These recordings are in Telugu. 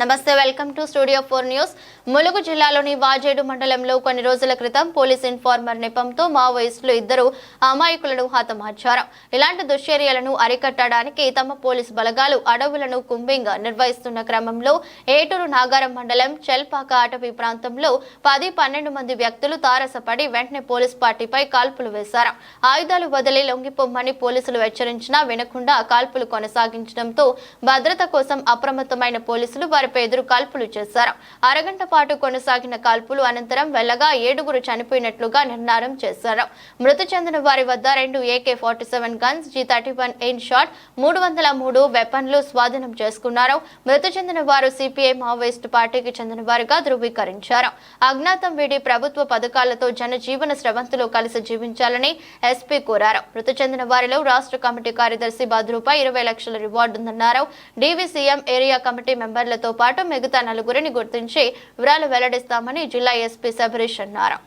నమస్తే welcome to studio four news. Mulugu జిల్లాలోని వాజేడు మండలంలో కొన్ని రోజుల క్రితం పోలీస్ ఇన్ఫార్మర్ నెపంతో మావోయిస్టులు ఇద్దరు అమాయకులను హతమార్చారు. ఇలాంటి దుశ్చర్యలను అరికట్టడానికి తమ పోలీస్ బలగాలు అడవులను కుంభింగా నిర్వహిస్తున్న క్రమంలో ఏటూరు నాగారం మండలం చెల్పాక అటవీ ప్రాంతంలో పది పన్నెండు మంది వ్యక్తులు తారసపడి వెంటనే పోలీస్ పార్టీపై కాల్పులు వేశారు. ఆయుధాలు వదిలి లొంగిపోమ్మని పోలీసులు హెచ్చరించినా వినకుండా కాల్పులు కొనసాగించడంతో భద్రత కోసం అప్రమత్తమైన పోలీసులు వారిపై ఎదురు కాల్పులు చేశారు. అరగంట పాటు కొనసాగిన కాల్పులు అనంతరం వెళ్ళగా ఏడుగురు చనిపోయినట్లుగా నిర్ధారం చేశారు. మృతి చెందిన వారి వద్ద రెండు AK forty seven guns G thirty one ఎయిన్ shot మూడు వందల మూడు వెపన్లు స్వాధీనం చేసుకున్నారు. మృతి చెందిన వారు సిపిఐ మావోయిస్టు పార్టీకి చెందిన వారుగా ధృవీకరించారు. అజ్ఞాతం వీడి ప్రభుత్వ పథకాలతో జనజీవన స్రవంతులు కలిసి జీవించాలని ఎస్పీ కోరారు. మృతి చెందిన వారిలో రాష్ట్ర కమిటీ కార్యదర్శి భద్రుపై ఇరవై లక్షల రివార్డు ఉందన్నారు డీవీసీఎం ఏరియా కమిటీ మెంబర్లతో పాటు మిగతా నలుగురిని గుర్తించి వివరాలు వెల్లడిస్తామని జిల్లా ఎస్పీ సబరీష్ అన్నారు.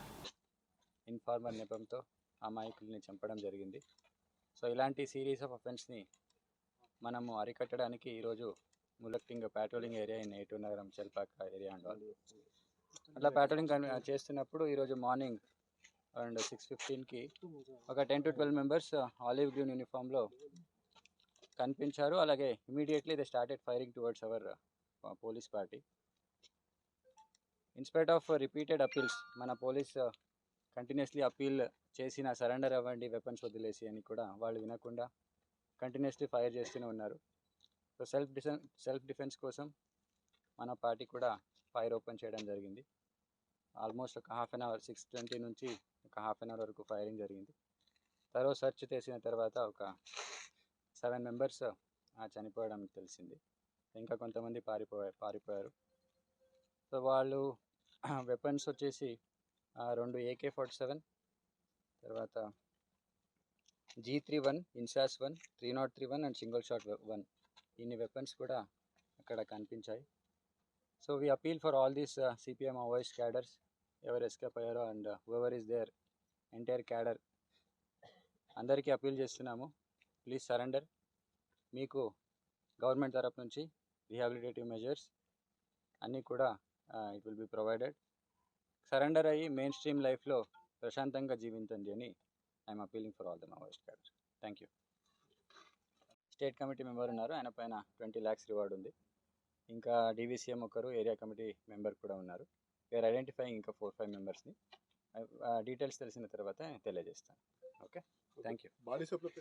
ఇన్ఫార్మర్ నెపంతో అమాయకుల్ని చంపడం జరిగింది. సో ఇలాంటి సిరీస్ ఆఫ్ అఫెన్స్ని మనము అరికట్టడానికి ఈరోజు ములక్టింగ్ patrolling area in Eturnagaram Chelpaka area and అట్లా ప్యాట్రోలింగ్ కన్- చేస్తున్నప్పుడు ఈరోజు మార్నింగ్ అండ్ సిక్స్ ఫిఫ్టీన్కి ఒక ten to twelve members olive green యూనిఫామ్లో కనిపించారు. అలాగే immediately they started firing towards our police party. In spite of repeated appeals మన పోలీస్ కంటిన్యూస్లీ అపీల్ చేసిన సరెండర్ అవ్వండి వెపన్స్ వదిలేసి అని కూడా వాళ్ళు వినకుండా కంటిన్యూస్లీ ఫైర్ చేస్తూనే ఉన్నారు. So self defence self defence కోసం మన పార్టీ కూడా ఫైర్ ఓపెన్ చేయడం జరిగింది. ఆల్మోస్ట్ ఒక half an hour six twenty నుంచి ఒక హాఫ్ అన్ అవర్ వరకు ఫైరింగ్ జరిగింది. తర్వాత సెర్చ్ చేసిన తర్వాత ఒక సెవెన్ మెంబర్స్ uh, చనిపోవడం తెలిసింది. ఇంకా కొంతమంది పారిపోయారు పారిపోయారు. సో వాళ్ళు వెపన్స్ వచ్చేసి రెండు ఏకే ఫార్టీ సెవెన్ తర్వాత G three one INSAS one three not three one and single shot one ఇన్ని వెపన్స్ కూడా అక్కడ కనిపించాయి. So we appeal for all these CPM voice cadres ఎవరు ఎస్కేప్ అయ్యారో and whoever is there entire cadre అందరికీ అపీల్ చేస్తున్నాము. ప్లీజ్ సరెండర్ మీకు గవర్నమెంట్ తరపు నుంచి రిహాబిలిటేటివ్ మెజర్స్ అన్నీ కూడా it will be provided surrender అయ్యి మెయిన్ స్ట్రీమ్ లైఫ్లో ప్రశాంతంగా జీవించండి అని I'm appealing for all the Maoist cadre thank you state committee member ఉన్నారు. ఆయన పైన ట్వంటీ ల్యాక్స్ రివార్డ్ ఉంది. ఇంకా డివిసిఎం ఒకరు ఏరియా కమిటీ మెంబర్ కూడా ఉన్నారు. వీఆర్ ఐడెంటిఫైయింగ్ ఇంకా ఫోర్ ఫైవ్ మెంబర్స్ని డీటెయిల్స్ తెలిసిన తర్వాత తెలియజేస్తాను. Okay thank you body supply